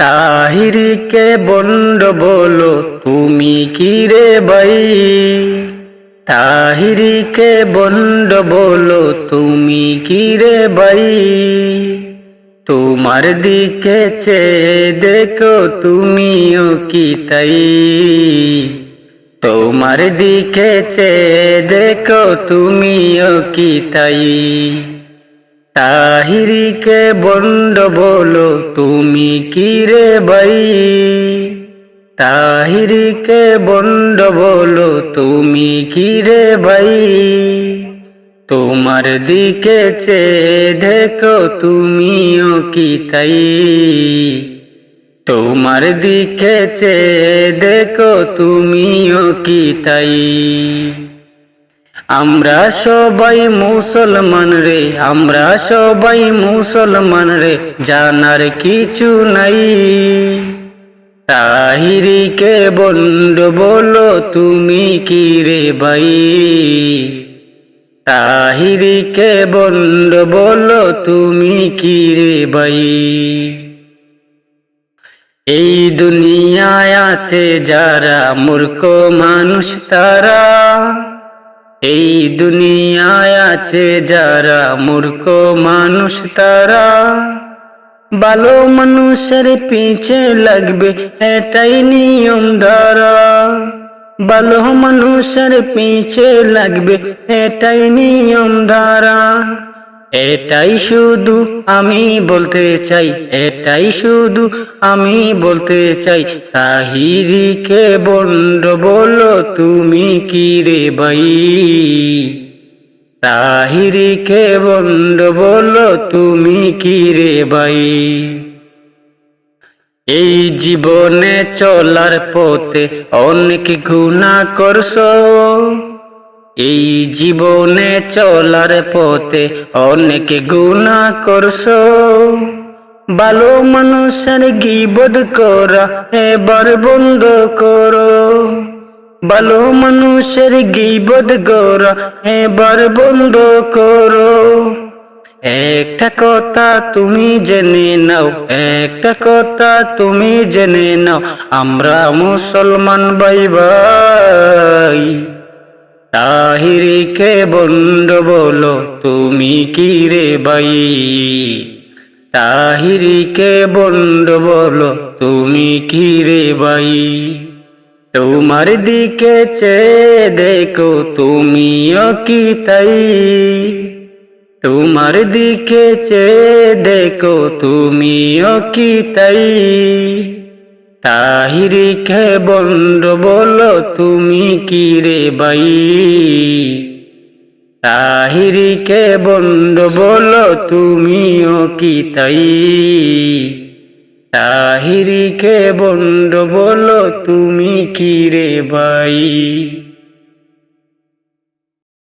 তাহিরিকে bond বলো, তুমি কি রে ভাই? তাহিরিকে বন্ড বলো, তুমি কি রে ভাই? তোমার দিকে চেয়ে দেখো, তুমিও কি তাই? তোমার দিকে চেয়ে দেখো, তুমিও কি তাই? তাহিরিকে বন্ড বলো, তুমি কি রে ভাই? তাহিরিকে বন্ড বলো, তুমি কি রে ভাই? তোমার দিকে চেয়ে দেখো তুমিও কি তাই? তোমার দিকে চেয়ে দেখো তুমিও কি তাই? আমরা সবাই মুসলমান রে, আমরা সবাই মুসলমান রে, জানার কিছু নাই। তাহিরিকে বন্ড বলো, তুমি কি রে ভাই? তাহিরিকে বন্ড বলো, তুমি কি রে ভাই? এই দুনিয়ায় আছে যারা মূর্খ মানুষ, তারা এই দুনিয়ায় আছে যারা মূর্খ মানুষ, তারা ভালো মানুষের পিছে লাগবে, এটাই নিয়ম ধারা। ভালো মানুষের পিছে লাগবে, এটাই নিয়ম ধারা। এটাই শুধু আমি বলতে চাই এটাই শুধু আমি বলতে চাই তাহিরিকে বন্ড বলো তুমি কি রে ভাই? তাহিরিকে বন্ড বলো তুমি কি রে ভাই? এই জীবনে চলার পথে অনেক গুণা করছ। এই জীবনে চলার পথে অনেক গুণা করছ। ভালো মানুষের গিবদ করা, এবার বন্ধ করো। ভালো মানুষের গিবদ করা, এবার বন্ধ করো। একটা কথা তুমি জেনে নাও, একটা কথা তুমি জেনে নাও, আমরা মুসলমান ভাই ভাই তাহিরিকে বন্ধ বলো, তুমি কি রে ভাই? তাহিরিকে বন্ড বলো, তুমি কি রে ভাই? তোমার দিকে চেয়ে দেখো, তুমিও কি তাই? তোমার দিকে চেয়ে দেখো, তুমিও কি তাই? তাহিরিকে বন্ড বলো, তুমি কি রে ভাই? তাহিরিকে বন্ধু বলো তুমিও কি তাই? তাহিরিকে বন্ধু বলো তুমি কি রে ভাই?